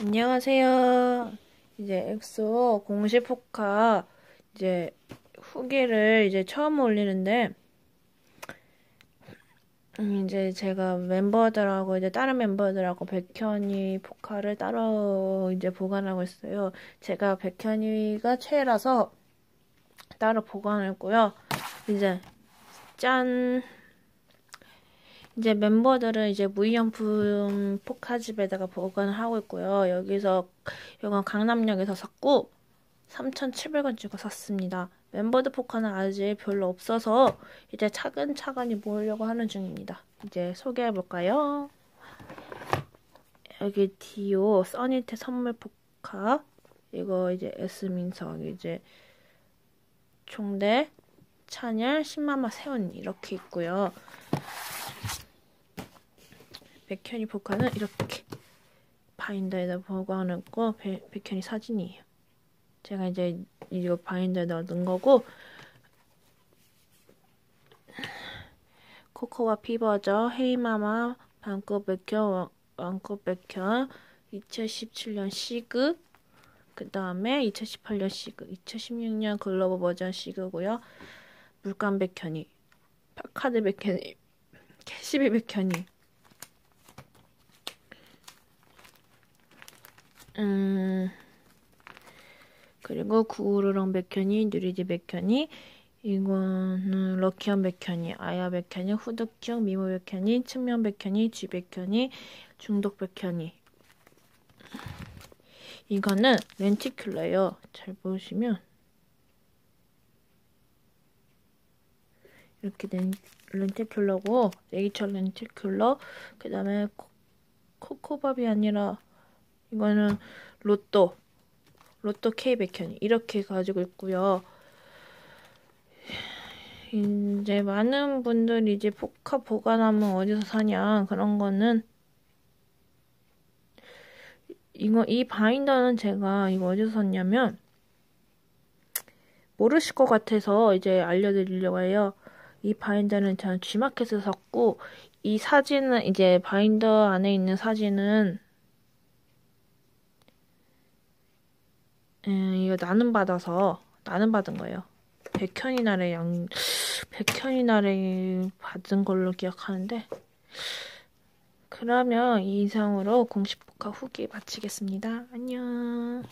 안녕하세요. 이제 엑소 공식 포카 이제 후기를 이제 처음 올리는데 음, 이제 제가 멤버들하고 이제 다른 멤버들하고 백현이 포카를 따로 이제 보관하고 있어요. 제가 백현이가 최애라서 따로 보관했고요. 이제 짠 이제 멤버들은 이제 무이용품 포카집에다가 보관을 하고 있고요. 여기서 이건 강남역에서 샀고 3,700원 주고 샀습니다. 멤버들 포카는 아직 별로 없어서 이제 차근차근히 모으려고 하는 중입니다. 이제 소개해 볼까요? 여기 디오 써니테 선물 포카 이거 이제 에스민석 이제 총대 찬열 신마마 세훈 이렇게 있고요. 백현이 포카는 이렇게 바인더에다 보관했고 백현이 사진이에요. 제가 이제 이거 바인더에다 넣은 거고 코코와 피버저 헤이마마 방꽃 백현 왕꽃 백현 2017년 시그 그 다음에 2018년 시그 2016년 글로벌 버전 시그고요. 물감 백현이 카드 백현이 캐시비 백현이 음, 그리고 구우르렁 백현이, 누리지 백현이, 이거는 럭키언 백현이, 아야 백현이, 후드형 미모 백현이, 측면 백현이, 쥐 백현이, 중독 백현이. 이거는 렌티큘러예요. 잘 보시면 이렇게 렌, 렌티큘러고 네이처 렌티큘러 그 다음에 코코밥이 아니라 이거는 로또, 로또 K 백현 이렇게 가지고 있고요. 이제 많은 분들이 이제 포카 보관하면 어디서 사냐 그런 거는 이거 이 바인더는 제가 이거 어디서 샀냐면 모르실 것 같아서 이제 알려드리려고 해요. 이 바인더는 저는 G마켓에서 샀고 이 사진은 이제 바인더 안에 있는 사진은 음, 이거 나눔 받아서 나눔 받은 거예요. 백현이 날에 양 백현이 날에 받은 걸로 기억하는데 그러면 이 이상으로 공식 복화 후기 마치겠습니다. 안녕.